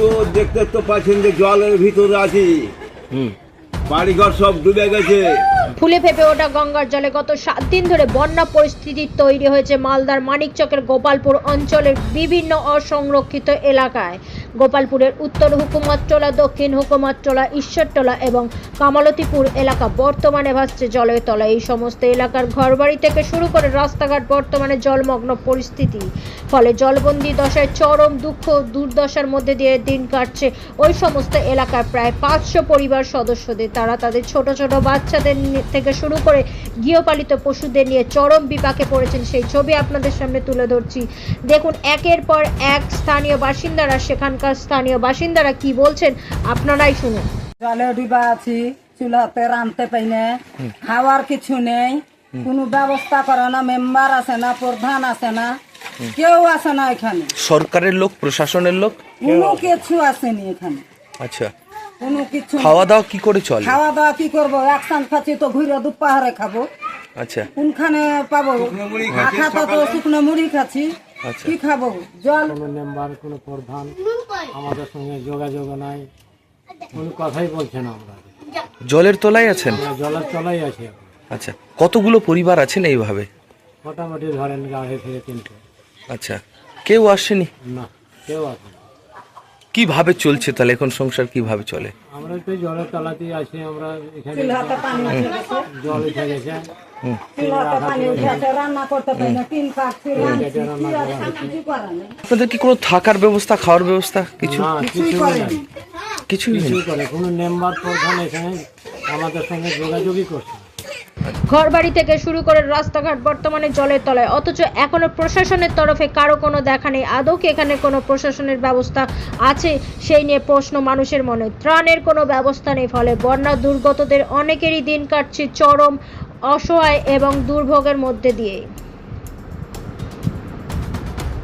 তো দেখতে তো পাচ্ছেন যে জলের ভিতরে আছি। বাড়িঘর সব ডুবে গেছে। ফুলে ফেপে ওঠা গঙ্গার জলে গত সাত দিন ধরে বন্যা পরিস্থিতি তৈরি হয়েছে মালদার মানিকচকের গোপালপুর অঞ্চলের বিভিন্ন অসংরক্ষিত এলাকায়। গোপালপুরের উত্তর হুকুমতটোলা দক্ষিণ হুকুমতটোলা ঈশ্বরটোলা এবং কামালতিপুর এলাকা বর্তমানে ভাসছে জলের তলায়। এই সমস্ত এলাকার ঘরবাড়ি থেকে শুরু করে রাস্তাঘাট বর্তমানে জলমগ্ন পরিস্থিতি। ফলে জলবন্দি দশায় চরম দুঃখ দুর্দশার মধ্যে দিয়ে দিন কাটছে। ওই সমস্ত এলাকার প্রায় পাঁচশো পরিবার সদস্যদের। তারা তাদের ছোট ছোট বাচ্চাদের থেকে শুরু করে গৃহপালিত পশুদের নিয়ে চরম বিপাকে পড়েছেন। সেই ছবি আপনাদের সামনে তুলে ধরছি। দেখুন একের পর এক স্থানীয় বাসিন্দারা সেখানকার স্থানীয় বাসিন্দারা কি বলছেন আপনারাই শুনুন। জলে ডুবা আছি চুলাতে রানতে পাই না খাওয়ার কিছু নেই কোনো ব্যবস্থা করে না মেম্বার আছে না প্রধান আছে না। কেউ আছে না এখানে। সরকারের লোক প্রশাসনের লোক? কোনো কিছু আসেনি এখানে। আচ্ছা। কোনো কিছু খাওয়া দাওয়া কি করে চলে? খাওয়া দাওয়া কি করব? একসাথ খাচ্ছি তো ঘুরে দুপাহারে খাব। আচ্ছা। কোনখানে পাবো? আখা তো শুকনো মুড়ি খাচ্ছি। আচ্ছা। কি খাব? জল? কোনো মেম্বার কোনো প্রধান আমাদের সঙ্গে যোগাযোগ নাই। কোনো কথাই বলছে না আমরা। জলের তলায় আছেন? জলের তলাই আছি। আচ্ছা। কতগুলো পরিবার আছেন এইভাবে? মোটামুটি ধরেন গাড়ি থেকে তিনটে। আচ্ছা কেউ আসেনি? না কেউ আছে না। কীভাবে চলছে তাহলে এখন সংসার কীভাবে চলে? আমরা তো জলের তলাতেই আছি আমরা এখানে জল উঠে গেছে। আপনাদের কি কোনো থাকার ব্যবস্থা খাওয়ার ব্যবস্থা কিছু? কিছুই কোনো মেম্বার প্রধান এখানে আমাদের সঙ্গে যোগাযোগই করছে। ঘরবাড়ি থেকে শুরু করে রাস্তাঘাট বর্তমানে জলের তলায়। অথচ এখনও প্রশাসনের তরফে কারও কোনো দেখা নেই। আদৌ কি এখানে কোনো প্রশাসনের ব্যবস্থা আছে? সেই নিয়ে প্রশ্ন মানুষের মনে। ত্রাণের কোনো ব্যবস্থা নেই। ফলে বন্যা দুর্গতদের অনেকেরই দিন কাটছে চরম অসহায় এবং দুর্ভোগের মধ্যে দিয়ে